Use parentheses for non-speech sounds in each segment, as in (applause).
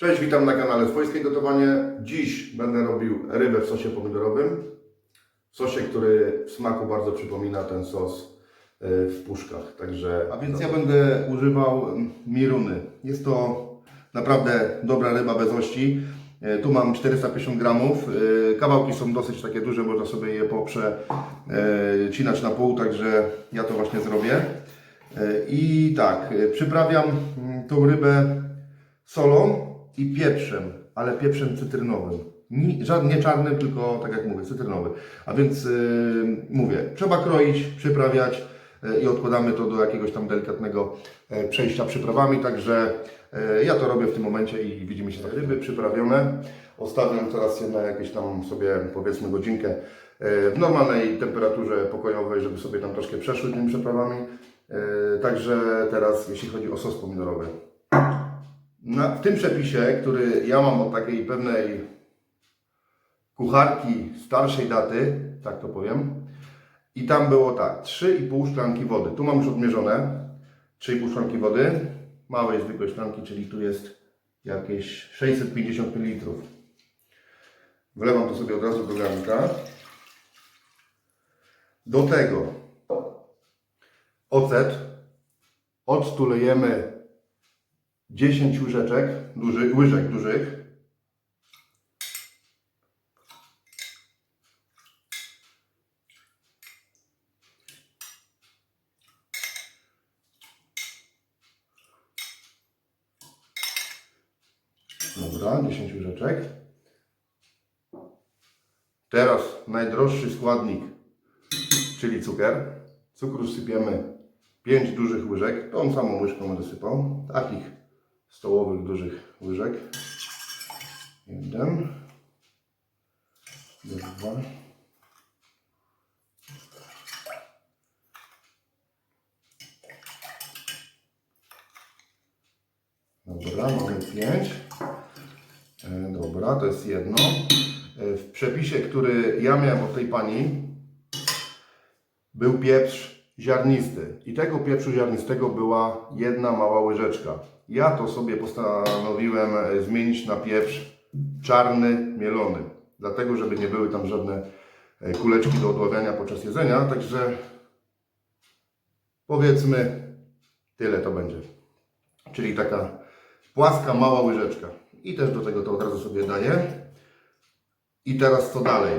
Cześć, witam na kanale Swojskie Gotowanie. Dziś będę robił rybę w sosie pomidorowym. W sosie, który w smaku bardzo przypomina ten sos e, w puszkach. Także, a więc ja będę używał mm, miruny. Jest to naprawdę dobra ryba bez ości. E, Tu mam 450 gramów. E, Kawałki są dosyć takie duże, można sobie je poprzecinać na pół, także ja to właśnie zrobię. I tak, przyprawiam mm, tą rybę solą i pieprzem, ale pieprzem cytrynowym. Nie czarnym, tylko tak jak mówię, cytrynowy. A więc yy, mówię, trzeba kroić, przyprawiać yy, i odkładamy to do jakiegoś tam delikatnego e, przejścia przyprawami. Także e, ja to robię w tym momencie i widzimy się za ryby przyprawione. Ostawiam teraz je na jakieś tam sobie powiedzmy godzinkę e, w normalnej temperaturze pokojowej, żeby sobie tam troszkę przeszły tymi przyprawami. E, Także teraz jeśli chodzi o sos pomidorowy. Na, w tym przepisie, który ja mam od takiej pewnej kucharki starszej daty, tak to powiem, i tam było tak, 3,5 szklanki wody. Tu mam już odmierzone 3,5 szklanki wody, małej zwykłej szklanki, czyli tu jest jakieś 650 ml. Wlewam to sobie od razu do garnka. Do tego ocet. Octu lejemy 10 łyżeczek, duży, łyżek dużych. Dobra, 10 łyżeczek. Teraz najdroższy składnik, czyli cukier. Cukru sypiemy 5 dużych łyżek. Tą samą łyżką będę. Takich stołowych dużych łyżek. Jeden. Dwa. Dobra, mamy pięć. E, Dobra, to jest jedno. E, W przepisie, który ja miałem od tej pani, był pieprz ziarnisty. I tego pieprzu ziarnistego była jedna mała łyżeczka. Ja to sobie postanowiłem e, zmienić na pieprz czarny, mielony. Dlatego, żeby nie były tam żadne e, kuleczki do odławiania podczas jedzenia. Także powiedzmy tyle to będzie. Czyli taka płaska, mała łyżeczka. I też do tego to od razu sobie daję. I teraz co dalej?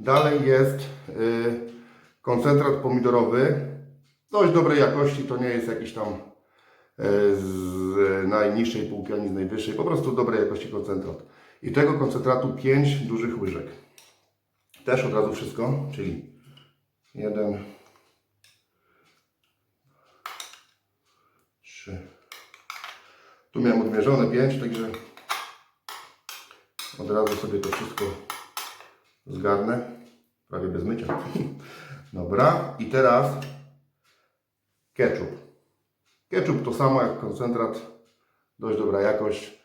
Dalej jest y, koncentrat pomidorowy. Dość dobrej jakości, to nie jest jakiś tam y, z najniższej półki, ani z najwyższej. Po prostu dobrej jakości koncentrat. I tego koncentratu 5 dużych łyżek. Też od razu wszystko, czyli jeden, trzy. Tu miałem odmierzone 5, także od razu sobie to wszystko zgarnę. Prawie bez mycia. (laughs) Dobra. I teraz ketchup. Ketchup to samo jak koncentrat. Dość dobra jakość.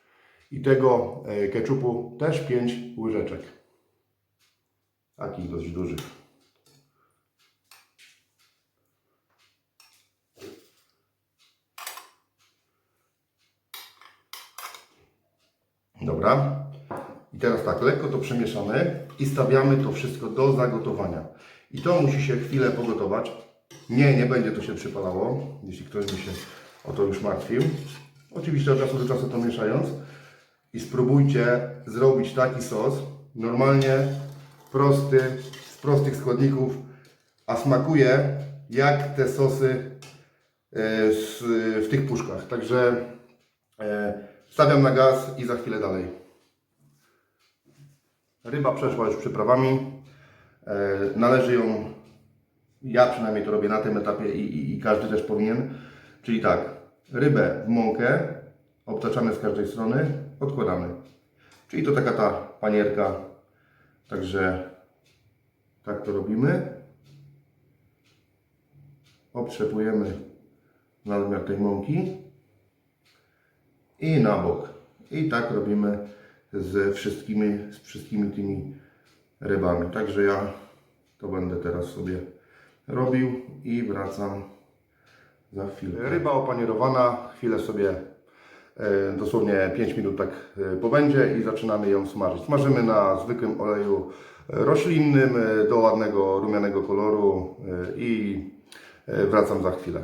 I tego e, ketchupu też 5 łyżeczek. Takich dość dużych. Dobra. I teraz tak, lekko to przemieszamy i stawiamy to wszystko do zagotowania. I to musi się chwilę pogotować. Nie, nie będzie to się przypalało, jeśli ktoś by się o to już martwił. Oczywiście od czasu do czasu to mieszając. I spróbujcie zrobić taki sos, normalnie prosty, z prostych składników, a smakuje jak te sosy e, w tych puszkach. Także e, stawiam na gaz i za chwilę dalej. Ryba przeszła już przyprawami. E, należy ją, ja przynajmniej to robię na tym etapie i, i, i każdy też powinien. Czyli tak, rybę w mąkę, obtaczamy z każdej strony, odkładamy. Czyli to taka ta panierka. Także tak to robimy. Obtrzepujemy nadmiar tej mąki i na bok. I tak robimy z wszystkimi, z wszystkimi tymi rybami. Także ja to będę teraz sobie robił i wracam za chwilę. Ryba opanierowana, chwilę sobie e, dosłownie 5 minut tak e, pobędzie i zaczynamy ją smażyć. Smażymy na zwykłym oleju roślinnym e, do ładnego rumianego koloru i wracam za chwilę.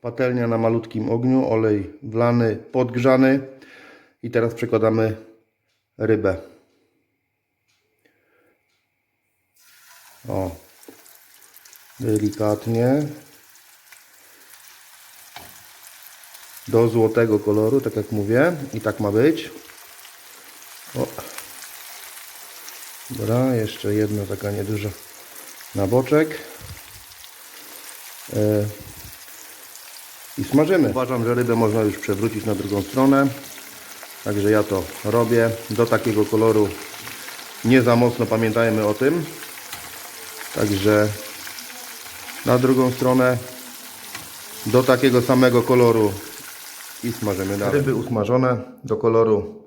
Patelnia na malutkim ogniu, olej wlany, podgrzany i teraz przekładamy rybę. O, delikatnie do złotego koloru, tak jak mówię, i tak ma być. O. Dobra, jeszcze jedna taka nieduża na boczek. E, I smażymy. Uważam, że rybę można już przewrócić na drugą stronę. Także ja to robię do takiego koloru. Nie za mocno pamiętajmy o tym. Także na drugą stronę do takiego samego koloru i smażymy dalej. Ryby usmażone do koloru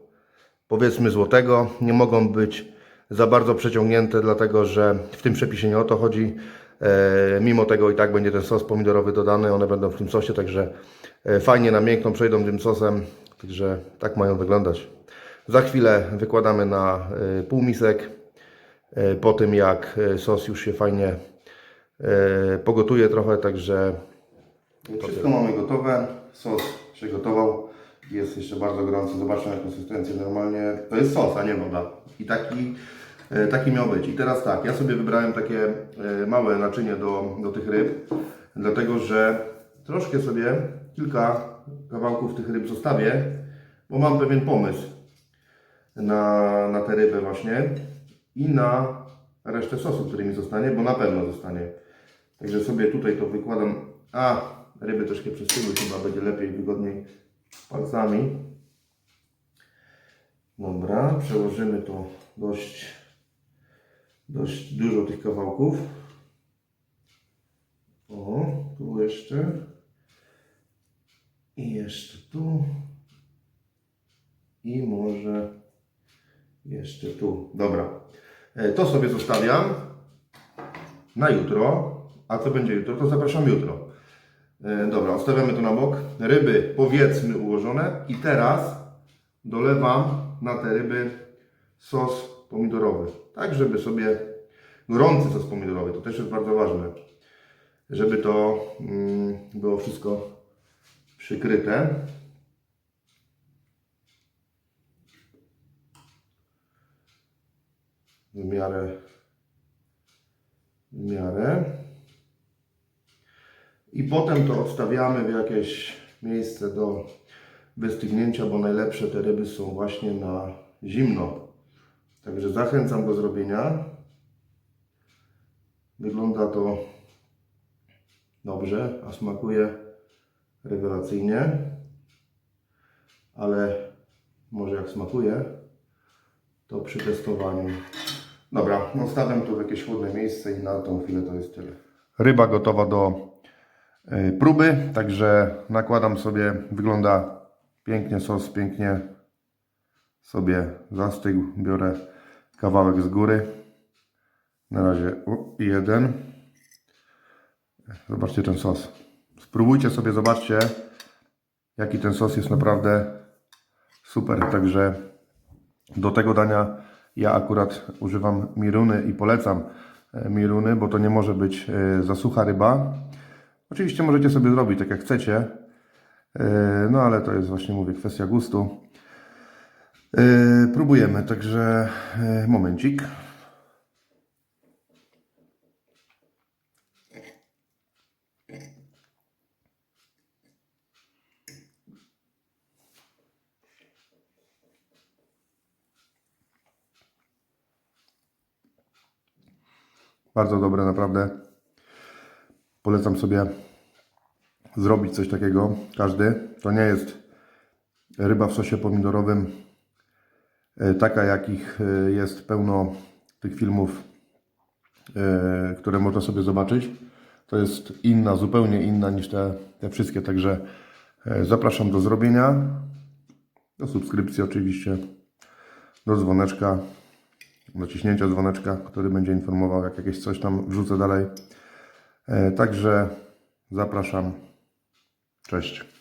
powiedzmy złotego. Nie mogą być za bardzo przeciągnięte, dlatego że w tym przepisie nie o to chodzi. E, mimo tego i tak będzie ten sos pomidorowy dodany, one będą w tym sosie, także e, fajnie na miękką przejdą tym sosem, także tak mają wyglądać. Za chwilę wykładamy na e, półmisek. E, po tym jak e, sos już się fajnie e, pogotuje trochę, także wszystko mamy gotowe. Sos się gotował. Jest jeszcze bardzo gorący. Zobaczmy na konsystencję normalnie. To jest sos, a nie woda. I taki, taki miał być. I teraz tak, ja sobie wybrałem takie małe naczynie do, do tych ryb, dlatego że troszkę sobie kilka kawałków tych ryb zostawię, bo mam pewien pomysł na, na tę rybę właśnie i na resztę sosu, który mi zostanie, bo na pewno zostanie. Także sobie tutaj to wykładam. A, ryby troszkę przystygły, chyba będzie lepiej, wygodniej palcami. Dobra, przełożymy to dość, dość dużo tych kawałków. O, tu jeszcze. I jeszcze tu. I może jeszcze tu. Dobra. E, To sobie zostawiam na jutro. A co będzie jutro, to zapraszam jutro. E, Dobra, odstawiamy to na bok. Ryby powiedzmy ułożone. I teraz dolewam na te ryby sos pomidorowy. Tak, żeby sobie gorący sos pomidorowy, to też jest bardzo ważne. Żeby to mm, było wszystko przykryte. W miarę w miarę. I potem to odstawiamy w jakieś miejsce do wystygnięcia, bo najlepsze te ryby są właśnie na zimno. Także zachęcam do zrobienia. Wygląda to dobrze, a smakuje rewelacyjnie. Ale może jak smakuje, to przy testowaniu. Dobra, no stawiam to w jakieś chłodne miejsce i na tą chwilę to jest tyle. Ryba gotowa do y, próby, także nakładam sobie, wygląda pięknie, sos pięknie sobie zastygł. Biorę kawałek z góry. Na razie jeden. Zobaczcie ten sos. Spróbujcie sobie, zobaczcie jaki ten sos jest naprawdę super. Także do tego dania ja akurat używam miruny i polecam e, miruny, bo to nie może być e, za sucha ryba. Oczywiście możecie sobie zrobić tak jak chcecie, e, no ale to jest właśnie mówię kwestia gustu. Próbujemy, także momencik. Bardzo dobre, naprawdę. Polecam sobie zrobić coś takiego. Każdy. To nie jest ryba w sosie pomidorowym, e, taka jakich e, jest pełno tych filmów, e, które można sobie zobaczyć. To jest inna, zupełnie inna niż te, te wszystkie. Także zapraszam do zrobienia, do subskrypcji oczywiście, do dzwoneczka, naciśnięcia dzwoneczka, który będzie informował, jak jakieś coś tam wrzucę dalej. E, Także zapraszam. Cześć.